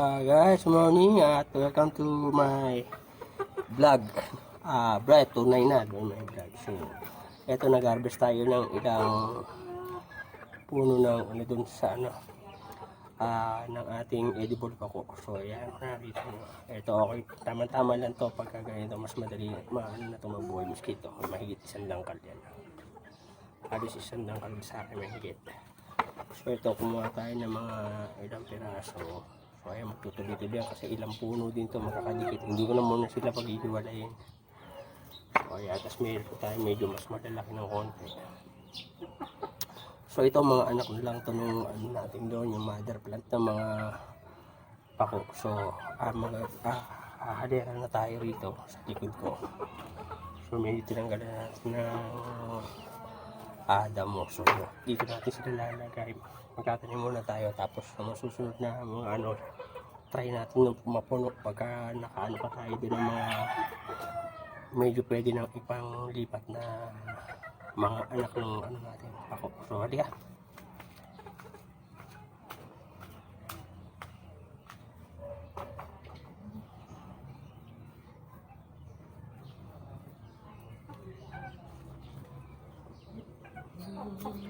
Uh, guys, morning at welcome to my vlog. Ah, bright, tunay na doon my vlog. So, eto nag-harvest tayo ng ilang puno ng ano doon sa ano ah ng ating edible pako. So, ayan, narito. Ito, okay. Tama-tama lang to pagka ganito. Mas madali, maano na ito mabuhay mosquito. Mahigit isang langkal yan. Halos isang langkal sa akin mahigit. So, ito, kumuha tayo ng mga ilang piraso. So, ayan, magtutuloy-tuloy yan kasi ilang puno din to makakadikit. Hindi ko na muna sila pag-iiwalayin. So, ayan, tapos meron po tayo medyo mas malalaki ng konti. So, ito mga anak na lang to nung ano natin doon, yung mother plant ng mga pako. So, ah, mga, ah, ahadera na tayo rito sa likod ko. So, medyo tinanggalan natin ng Adam mo. So, dito natin sila lalagay. Magtatanim muna tayo. Tapos, sa mga susunod na mga ano, try natin ng mapuno pagka nakaano pa tayo din ng mga medyo pwede nang ipanglipat na mga anak ng ano natin. Ako. So, halika. 嗯。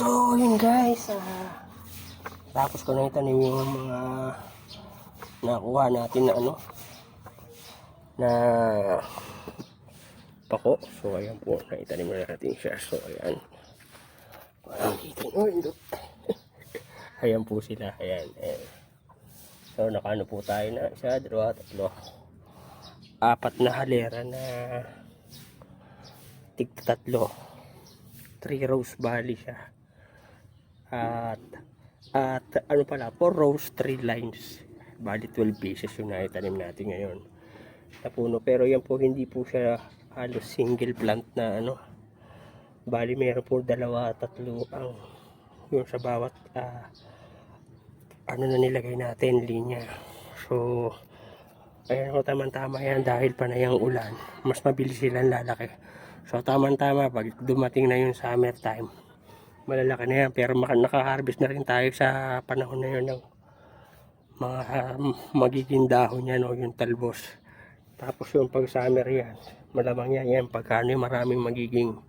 So, yun guys. ah, tapos ko na itanim yung mga nakuha natin na ano na pako. So, ayan po. Naitanim na natin siya. So, ayan. Parang kita nyo. ayan po sila. Ayan. ayan. So, nakano po tayo na isa, dalawa, tatlo. Apat na halera na tig tatlo. Three rows bali siya. At at ano pala, 4 rows, 3 lines. Bali 12 pieces yung naitanim natin ngayon. Na puno. Pero yan po hindi po siya halos single plant na ano. Bali meron po dalawa, tatlo ang yung sa bawat ah, ano na nilagay natin, linya. So, ayan ko tamang-tama yan dahil panay ang ulan. Mas mabilis silang lalaki. So, tamang-tama pag dumating na yung summer time, malalaki na yan. Pero naka-harvest na rin tayo sa panahon na yun ng mga um, magiging dahon yan o yung talbos. Tapos yung pag summer yan, malamang yan yan. Pagka ano maraming magiging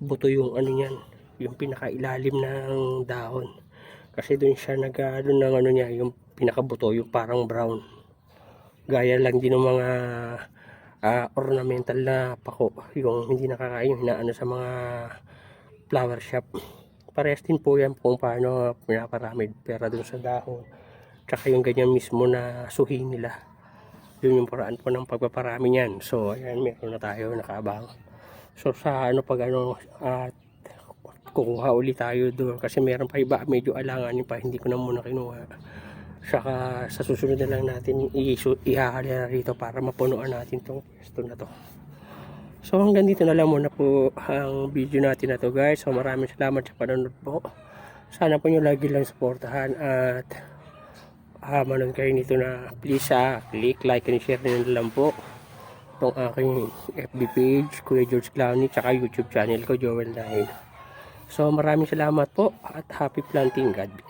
buto yung ano yan, yung pinakailalim ng dahon. Kasi doon siya nag ano ng ano niya, yung pinakabuto, yung parang brown. Gaya lang din ng mga ah, ornamental na pako, yung hindi nakakain, yung inaano sa mga flower shop. Parehas din po yan kung paano pinaparami pera doon sa dahon. Tsaka yung ganyan mismo na suhi nila. Yun yung paraan po ng pagpaparami niyan. So, ayan, meron na tayo nakaabang. So, sa ano pag ano, at kukuha ulit tayo doon kasi meron pa iba medyo alanganin pa hindi ko na muna kinuha saka sa susunod na lang natin isu- ihahalera rito para mapunuan natin tong pwesto na to so hanggang dito na lang muna po ang video natin na to guys so maraming salamat sa panonood po sana po nyo lagi lang supportahan at ah, manood kayo nito na please ah, click like and share din lang po itong aking FB page Kuya George Clowney tsaka YouTube channel ko Joel Dahil So maraming salamat po at happy planting. God bless.